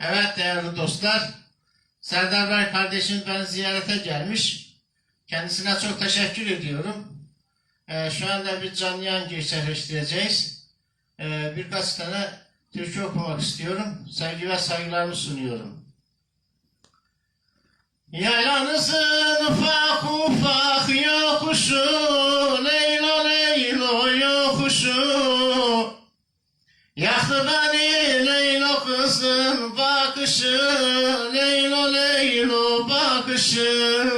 Evet değerli dostlar, Serdar Bey kardeşim beni ziyarete gelmiş. Kendisine çok teşekkür ediyorum. Ee, şu anda bir canlı yayın gerçekleştireceğiz. Ee, birkaç tane türkü okumak istiyorum. Sevgi ve saygılarımı sunuyorum. Yaylanızın ufak ufak yokuşu, Leylo Leylo bakışı.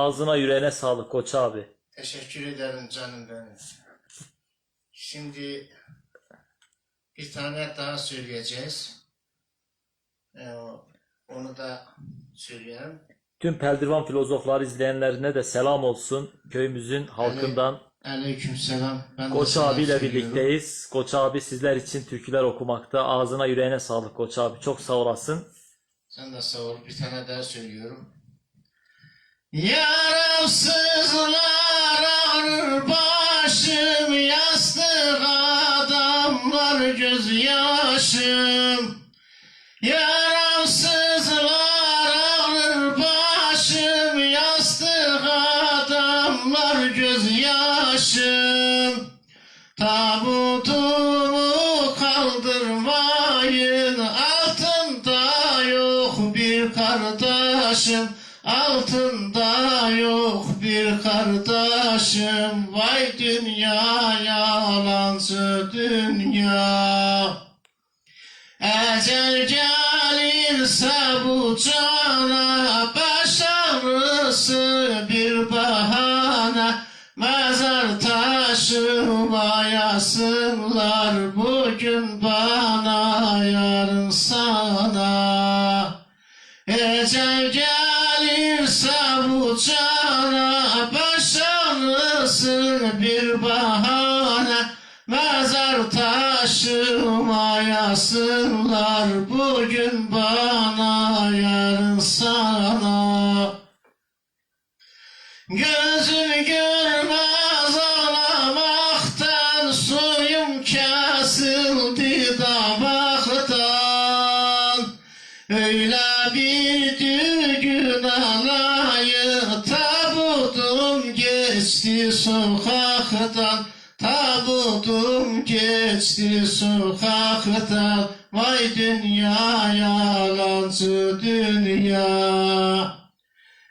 Ağzına yüreğine sağlık koç abi. Teşekkür ederim canım benim. Şimdi bir tane daha söyleyeceğiz. Ee, onu da söyleyelim. Tüm Peldirvan filozoflar izleyenlerine de selam olsun. Köyümüzün halkından Aleyküm selam. Ben Koç abiyle söylüyorum. birlikteyiz. Koç abi sizler için türküler okumakta. Ağzına yüreğine sağlık Koç abi. Çok sağ olasın. Sen de sağ ol. Bir tane daha söylüyorum. Yarasızlar ağrır başım, yastık adamlar gözyaşım. Bir kardeşim vay dünya yalancı dünya. Ecel gelirse bu cana baş bir bahane. Mezar taşımayasınlar bugün bana yarın taşımayasınlar bugün bana yarın sana. Gözüm görmez ağlamaktan suyum kesildi damaktan sokaktan Vay dünya yalancı dünya.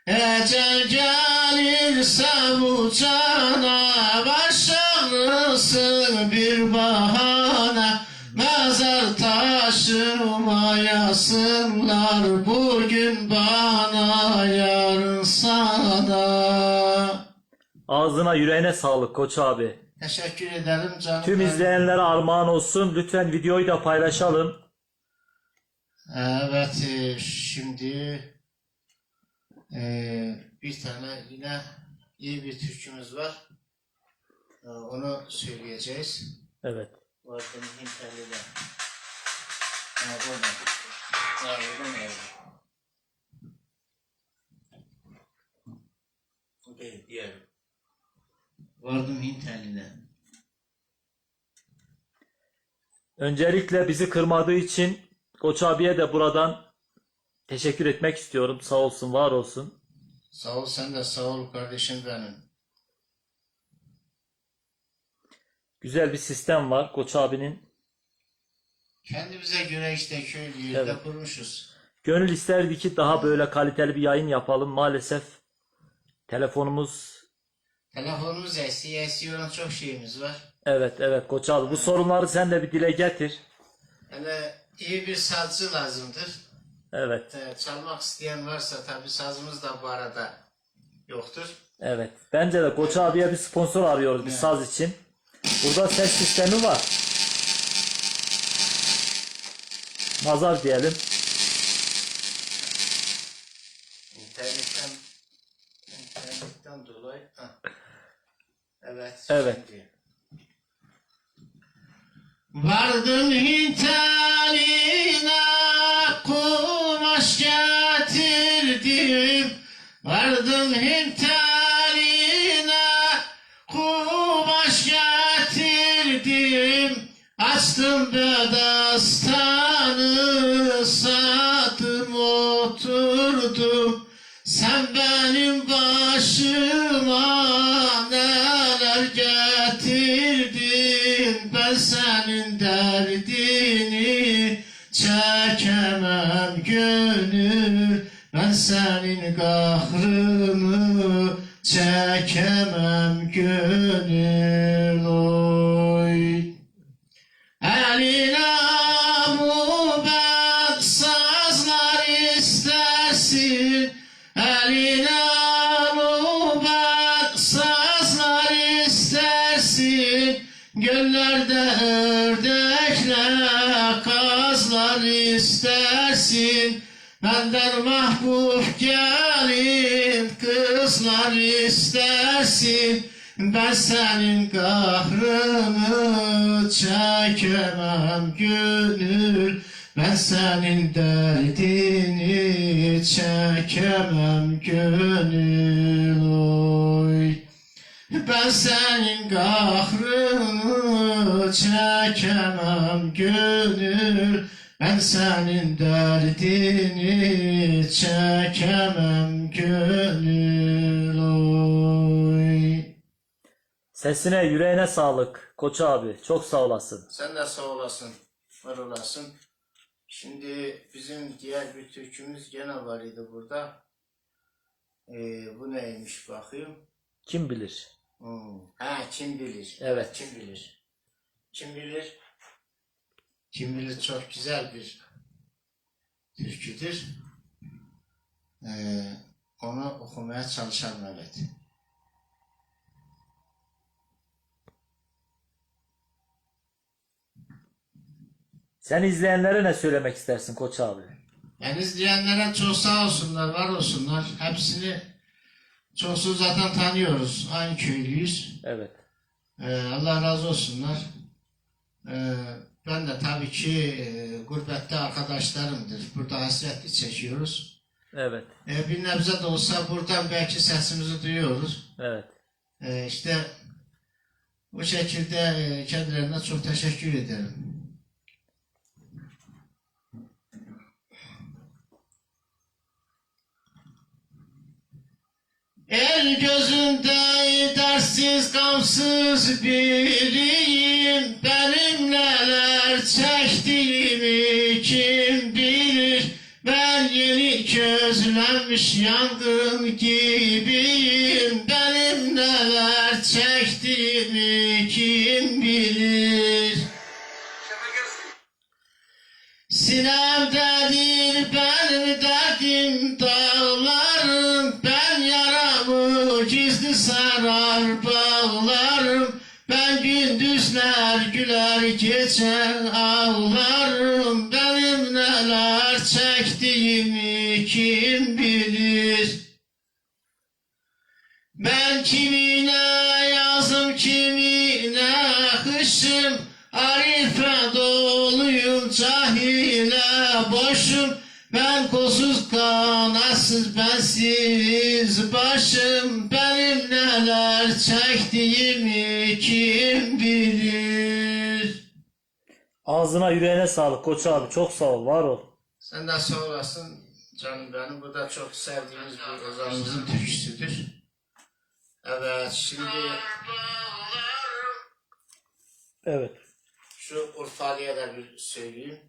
Ecel gelirse bu cana baş ağrısı bir bahane. Mezar taşımayasınlar bugün bana yarın sana. Ağzına yüreğine sağlık Koç abi. Teşekkür ederim canım. Tüm izleyenlere armağan olsun. Lütfen videoyu da paylaşalım. Evet e, şimdi e, bir tane yine iyi bir türkümüz var. E, Onu söyleyeceğiz. Evet. Buradan. Ha buradan geldi. Bu değil diğer. Vardım Hinterli'de. Öncelikle bizi kırmadığı için Koç abiye de buradan teşekkür etmek istiyorum. Sağ olsun, var olsun. Sağ ol sen de sağ ol kardeşim benim. Güzel bir sistem var Koç abinin. Kendimize göre işte köylü yerde Evet. kurmuşuz. Gönül isterdi ki daha böyle kaliteli bir yayın yapalım. Maalesef Telefonumuz Telefonumuz eski, eski olan çok şeyimiz var. evet evet Koç abi bu sorunları sen de bir dile getir. Yani iyi bir sazcı lazımdır. Evet Ee, çalmak isteyen varsa tabii sazımız da bu arada yoktur. evet. Bence de Koç abiye bir sponsor arıyoruz bir Evet. saz için. Burada ses sistemi var. Nazar diyelim. Evet. Vardım hintaline kumaş getirdim. Vardım hintaline kumaş getirdim. Açtım bedastanı sattım oturdum. Sen benim başıma Ben senin kahrını çekemem gönül oy kızlar istersin Ben senin kahrını çekemem gönül. Ben senin derdini çekemem gönül oy. Ben senin kahrını çekemem gönül. Ben senin derdini çekemem gönül Sesine yüreğine sağlık Koç abi. Çok sağ olasın. Sen de sağ olasın, var olasın. Şimdi bizim diğer bir türkümüz gene var idi burada. Ee, bu neymiş bakayım. Kim bilir? Hmm. Ha kim bilir? Evet. Kim bilir? Kim bilir? Kim bilir çok güzel bir türküdür. Ee, onu okumaya çalışalım evet. Sen izleyenlere ne söylemek istersin Koç abi? Yani izleyenlere çok sağ olsunlar, var olsunlar. Hepsini çoğusunu zaten tanıyoruz. Aynı köylüyüz. Evet. Ee, Allah razı olsunlar. Ee, ben de tabii ki e, gurbette arkadaşlarımdır. Burada hasretli çekiyoruz. Evet. Ee, bir nebze de olsa buradan belki sesimizi duyuyoruz. Evet. Ee, işte bu şekilde e, kendilerine çok teşekkür ederim. Gözünde dersiz gamsız biriyim. Benim neler çektiğimi kim bilir? Ben yeni közlenmiş yangın gibiyim. Benim neler çektiğimi kim bilir? Sinemdedir benim derdim dağlarım sarar bağlarım Ben gündüzler güler gece ağlarım Benim neler çektiğimi kim bilir? Ben kimine yazım kimine kışım Arife doluyum cahile boşum. Ben kolsuz kanatsız bensiz başım çektiğimi kim bilir Ağzına yüreğine sağlık Koç abi. Çok sağ ol. Var ol. Sen de sağ olasın canım benim. Bu da çok sevdiğimiz bir ozanımızın türküsüdür. Evet şimdi Evet. şu Urfalı'ya da bir söyleyeyim.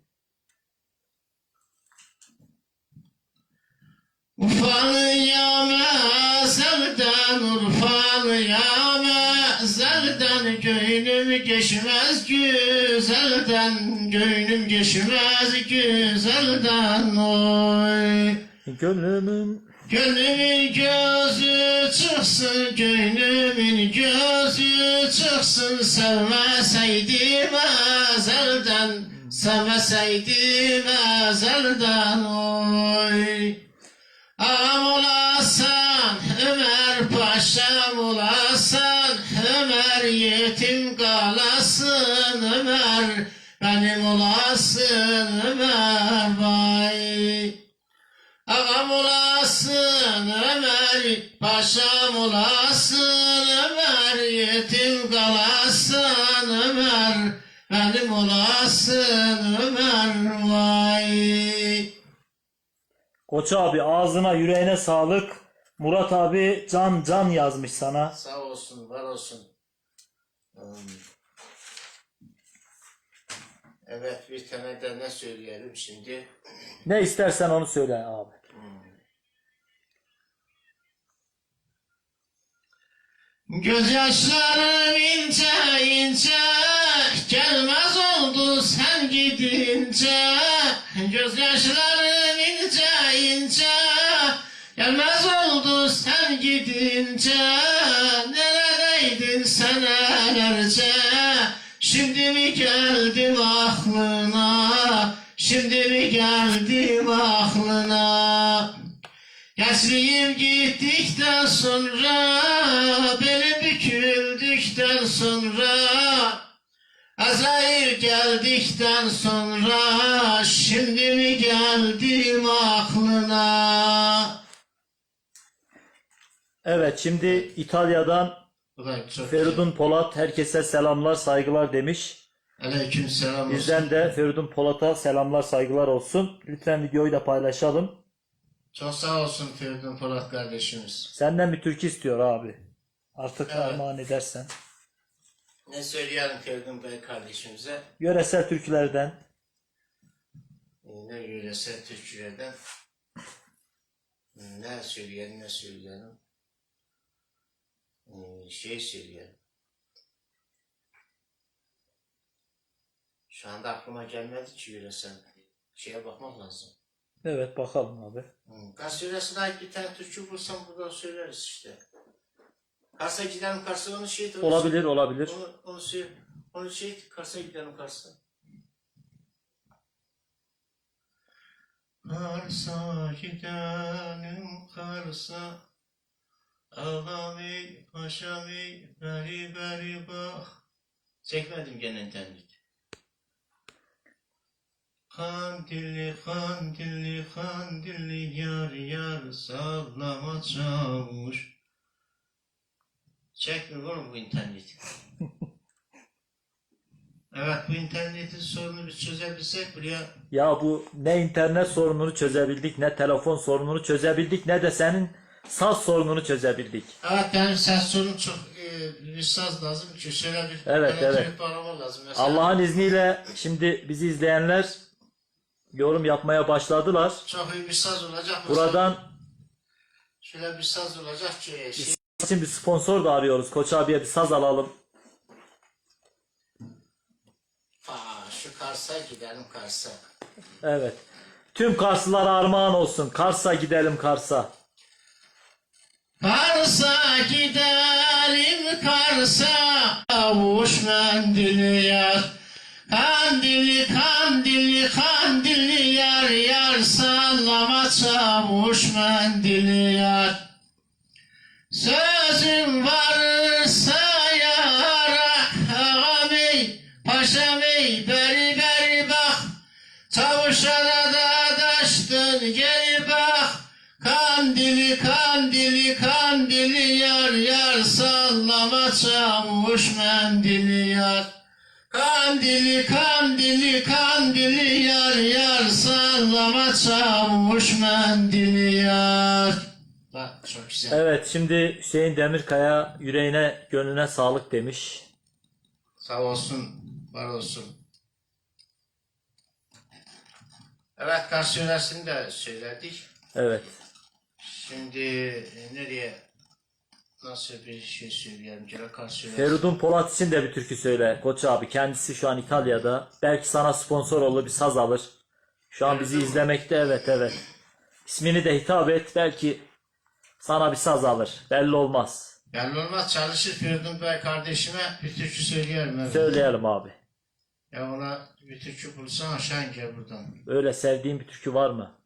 Urfalı'ya mezelde ben Urfalıyam ezelden Gönlüm geçmez güzelden Gönlüm geçmez güzelden oy. Gönlümün Gönlümün gözü çıksın, gönlümün gözü çıksın. Sevmeseydim ezelden, sevmeseydim ezelden oy Ağam olasan, Ömer Paşam olasan Ömer yetim kalasın Ömer Benim olasın Ömer vay Ağam olasın Ömer, paşam olasın Ömer, yetim kalasın Ömer, benim olasın Ömer vay. Koç abi ağzına yüreğine sağlık. Murat abi can can yazmış sana. Sağ olsun, var olsun. Hmm. Evet, bir tane de ne söyleyelim şimdi? Ne istersen onu söyle abi. Gözyaşlarım ince ince Gelmez oldu sen gidince Gözyaşlarım ince ince Gelmez oldu sen gidince. Neredeydin senelerce Şimdi mi geldim aklına? Şimdi mi geldim aklına? Gençliğim gittikten sonra Belim büküldükten sonra Azrail geldikten sonra Şimdi mi geldim aklına Evet şimdi İtalya'dan çok Feridun Polat herkese selamlar saygılar demiş. Aleyküm selam olsun. Bizden de Feridun Polat'a selamlar saygılar olsun. Lütfen videoyu da paylaşalım. Çok sağ olsun Feridun Polat kardeşimiz. Senden bir türkü istiyor abi. Artık Evet. armağan edersen. Ne söyleyelim Feridun Bey kardeşimize? Yöresel türkülerden. Ne yöresel Türkçülerden ne söyleyelim ne söyleyelim Ee, şey söyleyelim. Şu anda aklıma gelmedi ki yöresel. Şeye bakmak lazım. Evet bakalım abi. Kars yöresine ait bir tane Türkçü bulsam buradan söyleriz işte. Kars'a gidelim Kars'a onu şey onu Olabilir olabilir. Onu, onu şey, onu şey Kars'a gidelim Kars'a. Kars'a gidelim Kars'a Ağami, paşami, beri beri bak Çekmedim gene internet. Kandilli, kandilli, kandilli yar yar sallama çavuş Çekmiyor oğlum bu interneti. evet bu internetin sorununu biz çözebilsek buraya Ya bu ne internet sorununu çözebildik ne telefon sorununu çözebildik ne de senin saz sorununu çözebildik. Evet benim ses sorunum çok e, bir saz lazım ki şöyle bir Evet, evet. bağlama lazım. Mesela Allah'ın izniyle şimdi bizi izleyenler yorum yapmaya başladılar. Çok iyi bir saz olacak. Buradan Şöyle bir saz olacak ki şey, için bir sponsor da arıyoruz. Koç abiye bir saz alalım. Aa, şu Kars'a gidelim Kars'a. Evet. Tüm Karslılara armağan olsun. Kars'a gidelim Kars'a. Kars'a gidelim Kars'a Avuç mendili yar Kandilli kandilli kandilli yar yar Sallama çavuş mendili yar Sözüm varsa yara Ağam ey paşam ey bak. Çavuşlara da gel bak. Kandili kandili kandili yar yar. Sallama çavuş mendili yar. Kandili kandili kandili yar yar. Sallama çavuş mendili yar güzel. Evet şimdi Hüseyin Demirkaya yüreğine gönlüne sağlık demiş. Sağ olsun, var olsun. Evet, Kars yöresini de söyledik. Evet. Şimdi e, nereye? nasıl bir şey söyleyelim? Gel karşı Feridun Polat için de bir türkü söyle Koç abi. Kendisi şu an İtalya'da. Belki sana sponsor olur bir saz alır. Şu an bizi Feridun mu? izlemekte evet evet. İsmini de hitap et belki sana bir saz alır. Belli olmaz. Belli olmaz çalışır Feridun Bey kardeşime bir türkü söyleyelim. Evet. Söyleyelim abi. Ya ona bir türkü bulsan aşağı gel buradan. Öyle sevdiğin bir türkü var mı?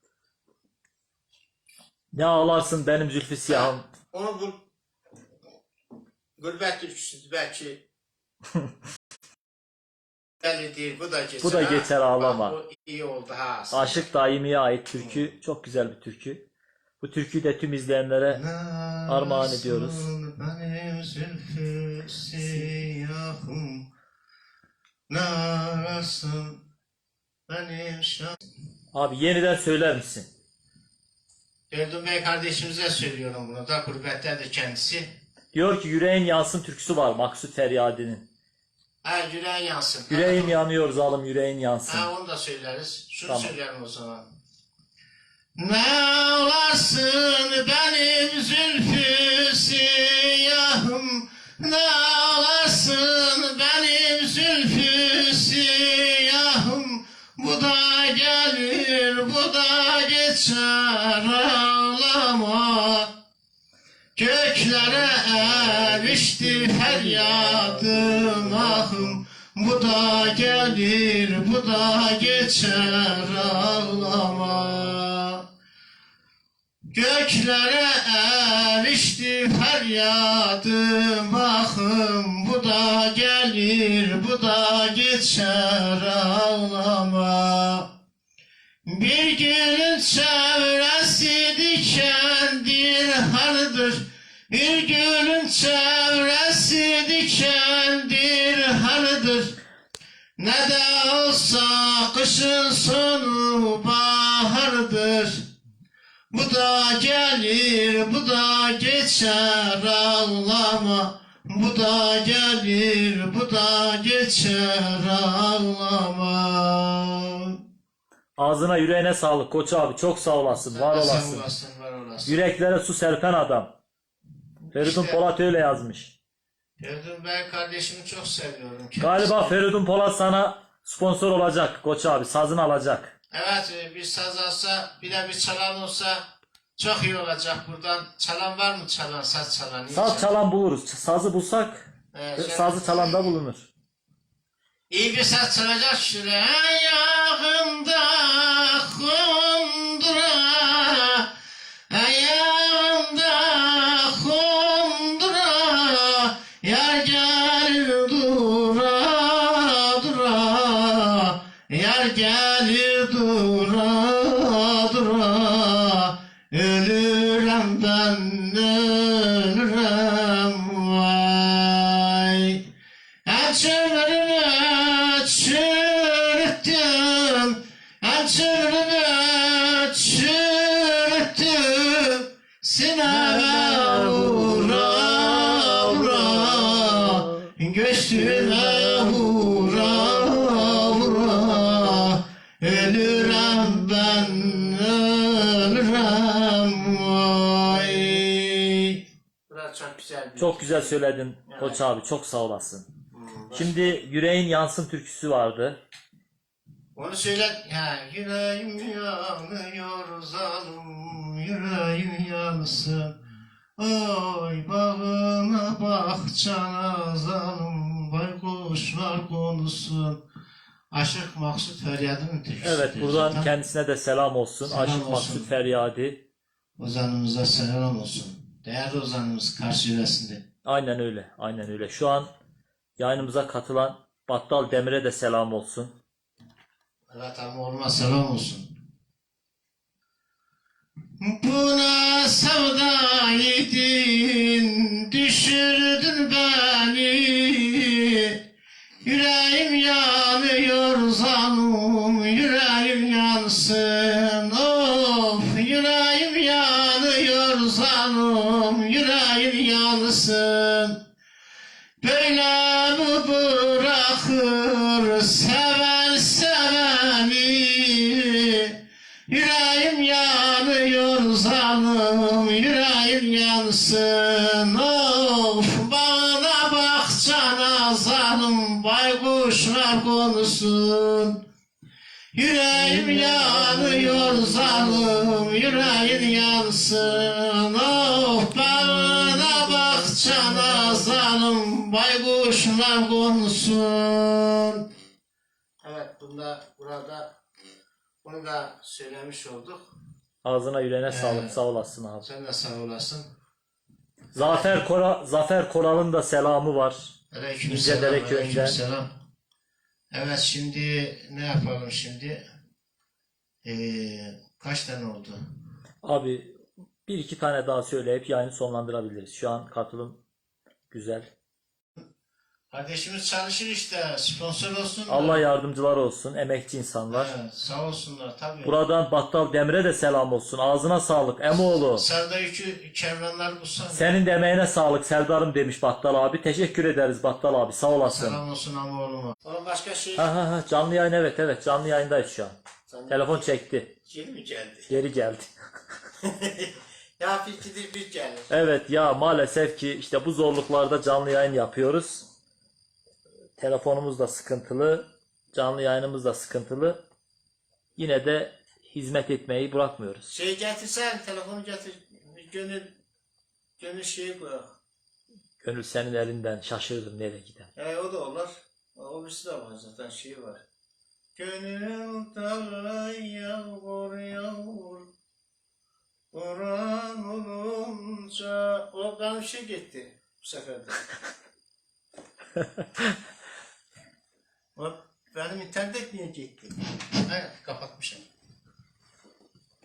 Ne ağlarsın benim zülfü siyahım. Onu bul. Gurbet türküsü belki. Değil bu da geçer. Bu da ha. geçer, ağlama. Bak, bu iyi oldu ha. Aşık Daimi'ye ait türkü. Çok güzel bir türkü. Bu türküyü de tüm izleyenlere armağan ediyoruz. Abi yeniden söyler misin? Feridun Bey kardeşimize söylüyorum bunu da gurbettedir kendisi. Diyor ki yüreğin yansın türküsü var Maksut Feryadi'nin. Ha yüreğin yansın. Yüreğim yanıyor zalim yüreğin yansın. Ha onu da söyleriz. Şunu Tamam. söyleyelim o zaman. Ne olasın benim zülfü siyahım? Ne olasın benim zülfü siyahım? Bu da gelir bu da geçer ağlama. Göklere erişti feryadım ahım. Bu da gelir bu da geçer ağlama Göklere erişti feryadım ahım Bu da gelir bu da geçer ağlama. Bir gülün çevresi dikendir hardır. Bir gülün çevresi dikendir hardır. Ne de olsa kışın sonu bahardır Bu da gelir bu da geçer ağlama Bu da gelir bu da geçer ağlama Ağzına yüreğine sağlık Koç abi çok sağ olasın var olasın. olasın, var olasın. Yüreklere su serpen adam. Feridun İşte- Polat öyle yazmış. Feridun Bey kardeşimi çok seviyorum. Galiba Feridun Polat sana sponsor olacak Koç abi sazını alacak. Evet e, bir saz alsa bir de bir çalan olsa çok iyi olacak buradan. Çalan var mı çalan saz çalan? Saz çalan buluruz. Sazı bulsak Evet, şöyle- sazı çalan da bulunur. İyi bir saz çalacak şuraya. Ayağımda kundura Göğsüme vura vura Ölürem ben ölürem vay Burası çok güzel bir Çok güzel söyledin Koç abi çok sağ olasın. Şimdi yüreğin yansın türküsü vardı. Onu söyle. Ha, yüreğim yanıyor zalim, yüreğim yansın. Oy bağına bahçana zalim, baykuşlar konuşsun. Aşık Maksut Feryadı'nın türküsü. Evet buradan kendisine de selam olsun. Selam Aşık olsun. Maksut Feryadi. Ozanımıza selam olsun. Değerli ozanımız karşı yöresinde. Aynen öyle. Aynen öyle. Şu an yayınımıza katılan Battal Demir'e de selam olsun. Evet ama olmaz selam olsun. Cana zalim baykuşlar konuşsun Evet bunda burada bunu da söylemiş olduk. Ağzına yüreğine Ee, sağlık. Sağ olasın abi. Sen de sağ olasın. Zafer Kora, Zafer Koral'ın da selamı var. Aleyküm İnceler'e selam, köyünden. aleyküm selam. Evet şimdi ne yapalım şimdi? Ee, kaç tane oldu? Abi bir iki tane daha söyleyip yayını sonlandırabiliriz. Şu an katılım güzel. Kardeşimiz çalışır işte sponsor olsun. Allah yardımcılar olsun. Emekçi insanlar. Evet, sağ olsunlar tabii. Buradan Battal Demre de selam olsun. Ağzına sağlık Emoğlu. Serdar Yükü kervanlar bulsan. Senin de emeğine sağlık Serdar'ım demiş Battal abi. Teşekkür ederiz Battal abi. Sağ olasın. Selam olsun ama oğluma. Oğlum başka şey. Ha ha ha canlı yayın evet evet canlı yayındayız şu an. Sen- Telefon çekti. Geri mi geldi? Geri geldi. ya bir gelir. Evet ya maalesef ki işte bu zorluklarda canlı yayın yapıyoruz. Telefonumuz da sıkıntılı. Canlı yayınımız da sıkıntılı. Yine de hizmet etmeyi bırakmıyoruz. Şey getirsen telefonu getir. Gönül gönül şeyi koyalım. Gönül senin elinden şaşırdım nereye gider. E o da olur. O birisi de var zaten şey var. Gönül dağı yağmur yağmur. Oran olunca o şey gitti bu sefer de. o benim internet niye gitti? Evet kapatmışım.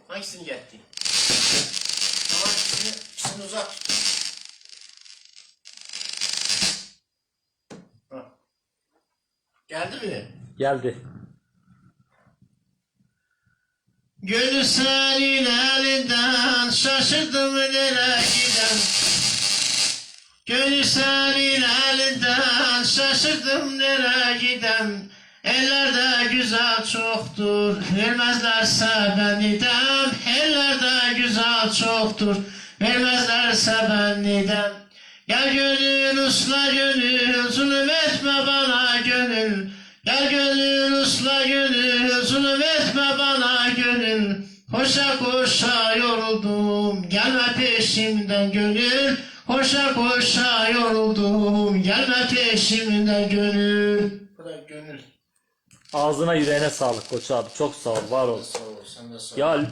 Hangisini gitti? Ama ikisini, ikisini uzak. Geldi mi? Geldi. Gönül senin elinden şaşırdım nereye giden Gönül senin elinden şaşırdım nereye giden Ellerde güzel çoktur vermezlerse beniden Ellerde güzel çoktur vermezlerse beniden Gel gönül usla gönül zulüm etme bana gönül. Gel gönül usla gönül Koşa koşa yoruldum gelme peşimden gönül Koşa koşa yoruldum gelme peşimden gönül Bu da gönül Ağzına yüreğine sağlık koç abi. Çok sağ ol. Var ol. Sağ ol sen de sağ ol Ya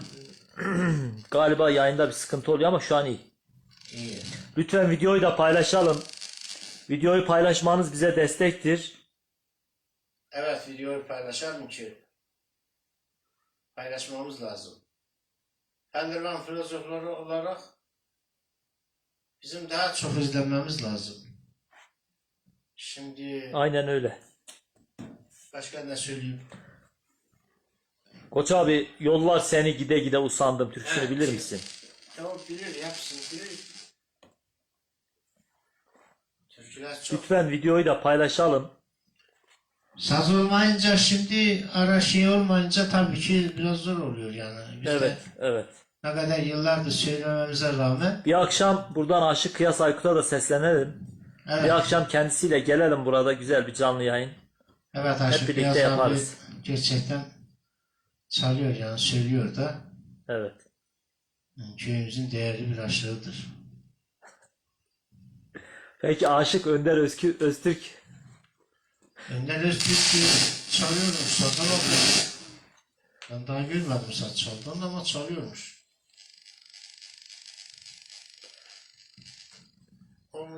galiba yayında bir sıkıntı oluyor ama şu an iyi. İyi Lütfen videoyu da paylaşalım. Videoyu paylaşmanız bize destektir. Evet videoyu paylaşalım ki paylaşmamız lazım. Enderman filozofları olarak bizim daha çok izlenmemiz lazım. Şimdi Aynen öyle. başka ne söyleyeyim? Koç abi yollar seni gide gide usandım. Türküsünü bilir misin? Tamam bilir hepsini bilir. Türküler çok. Lütfen videoyu da paylaşalım. Saz olmayınca şimdi ara şey olmayınca tabii ki biraz zor oluyor yani. Biz de Evet, evet. Ne kadar yıllardır söylememize rağmen. Bir akşam buradan Aşık Kıyas Aykut'a da seslenelim. Evet. Bir akşam kendisiyle gelelim burada güzel bir canlı yayın. Evet Aşık birlikte Beyaz abi yaparız. gerçekten çalıyor yani söylüyor da Evet. köyümüzün değerli bir aşığıdır. Peki Aşık Önder Özkü, Öztürk Önder Öztürk'ü çalıyormuş, olmuş. Ben daha görmedim saz çaldığını ama çalıyormuş.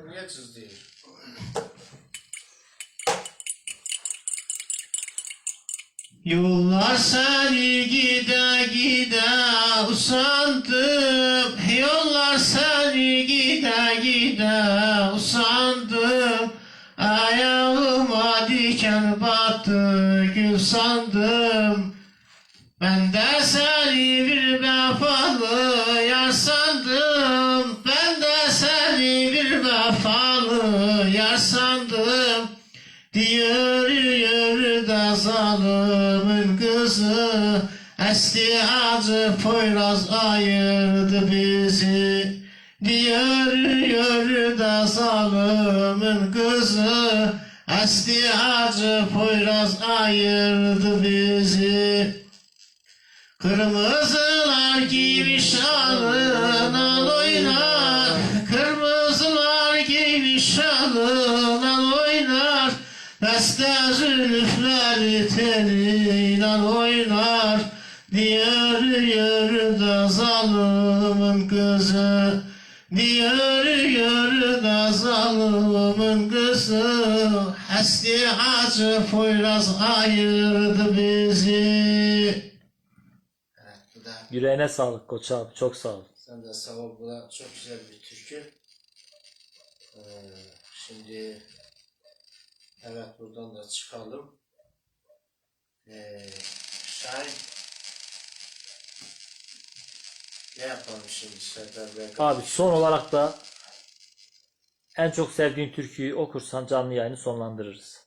Niye cızlıyor? Yollar seni gide gide usandım. Yollar seni gide gide usandım. Ayağıma diken battı gül sandım. Ben de seni zalimin kızı Esti acı Poyraz ayırdı bizi. Diyor yürü da zalimin kızı Esti Hacı Poyraz ayırdı bizi. Kırmızılar giymiş alına Beste zülüfleri teliyle oynar Diyor yürü da zalimin kızı Diyor yürü da zalimin kızı Hesti Hacı Poyraz ayırdı bizi Evet bu da Yüreğine sağlık Koç abi. Çok sağ ol. sen de sağ ol. Bu da çok güzel bir türkü. Ee, şimdi evet buradan da çıkalım. Ee, Şahin ne yapalım şimdi Serdar Bey? Abi son olarak da en çok sevdiğin türküyü okursan canlı yayını sonlandırırız.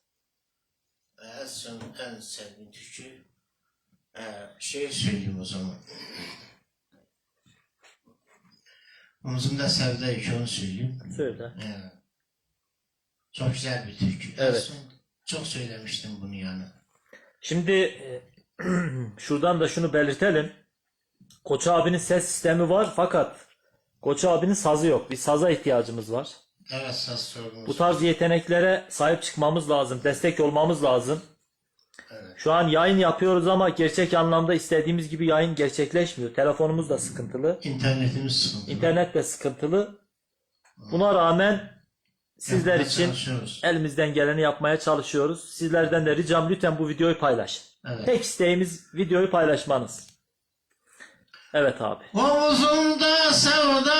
En son en sevdiğim türkü ee, şey söyleyeyim o zaman. Omzumda sevda onu söyleyeyim. Söyle. Evet. Çok güzel bir türkü. Evet. çok söylemiştim bunu yani. Şimdi şuradan da şunu belirtelim. Koç abinin ses sistemi var fakat Koç abinin sazı yok. Bir saza ihtiyacımız var. Evet saz sorunuz. Bu tarz yeteneklere sahip çıkmamız lazım. Destek olmamız lazım. Evet. Şu an yayın yapıyoruz ama gerçek anlamda istediğimiz gibi yayın gerçekleşmiyor. Telefonumuz da sıkıntılı. İnternetimiz sıkıntılı. İnternet de sıkıntılı. Buna rağmen sizler Yapmaya için çalışıyoruz. elimizden geleni yapmaya çalışıyoruz. Sizlerden de ricam lütfen bu videoyu paylaşın. Evet. Tek isteğimiz videoyu paylaşmanız. Evet abi. Omuzumda sevda